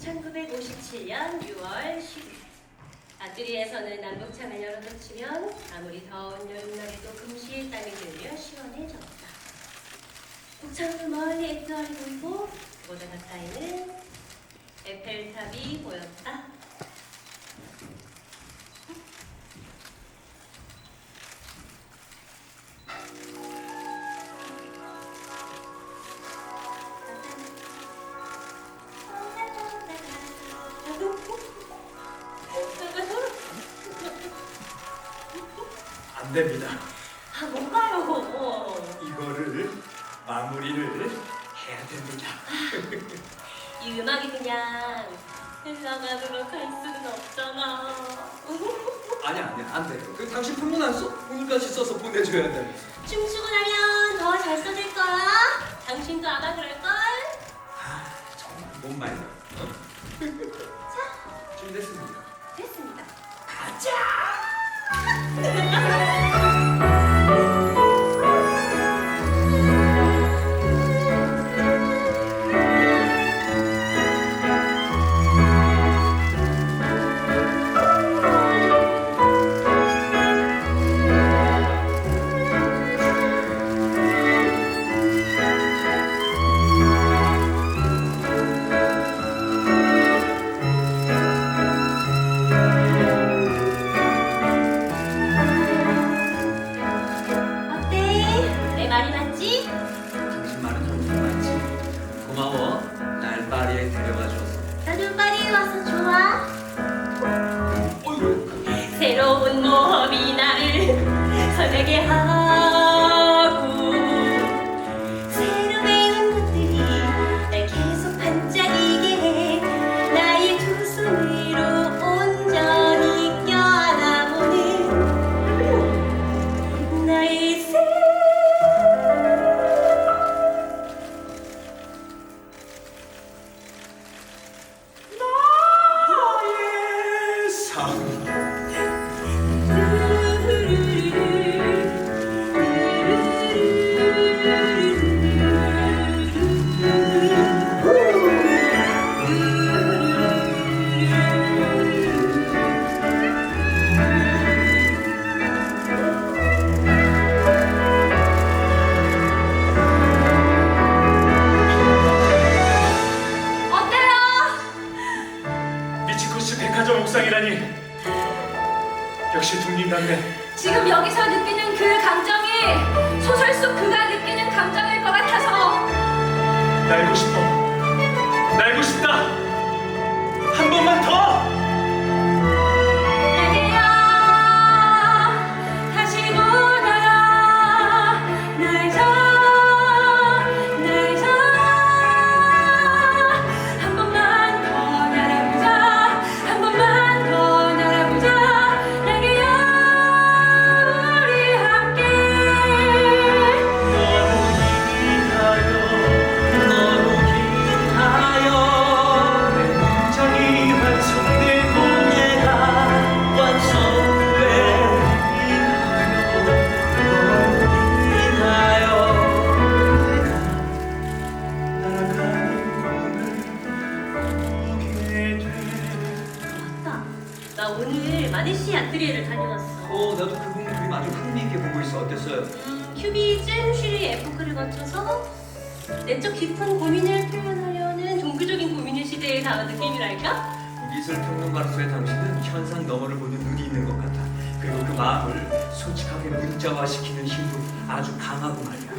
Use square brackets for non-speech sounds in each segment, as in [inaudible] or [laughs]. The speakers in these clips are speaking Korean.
1957년 6월 10일 아뜨리에서는 남북창을 열어젖히면 아무리 더운 여름날에도 금시에 땀이 들며 시원해졌다. 북창은 멀리 에트월이 보이고 그보다 가까이는 에펠탑이 보였다. 안 됩니다. 아 뭔가요? 이거를 마무리를 해야 됩니다. 이 음악이 그냥 흘러가도록 할 수는 없잖아. 아니 아니 안 돼. 그 당신 풍문 안 써? 오늘까지 써서 보내줘야 돼. 춤추고 나면 더 잘 써질 거야. 당신도 아마 그럴 걸. 아 정말 뭔 말이야. 어? 준비됐습니다. 됐습니다. 어때? [laughs] 설레게 백화점 옥상이라니. 역시 둥님답네. 지금 여기서 느끼는 그 감정이 소설 속 어 어, 나도 그분 그림 아주 흥미있게 보고 있어. 어땠어요? 음, 큐비즘, 슈리, 에포크를 거쳐서 내적 깊은 고민을 표현하려는 종교적인 고민의 시대에 닿은 느낌이랄까? 미술 평론가로서의 당신은 현상 너머를 보는 눈이 있는 것 같아. 그리고 그 마음을 솔직하게 문자화시키는 힘도 아주 강하고 말이야.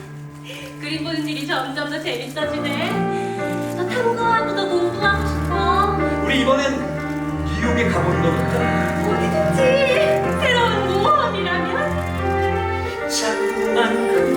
그림 보는 일이 점점 더 재밌어지네. 더 탐구하고 더 공부하고 싶어. 우리 이번엔 뉴욕에 가보는 거 같다. 어디지? 새로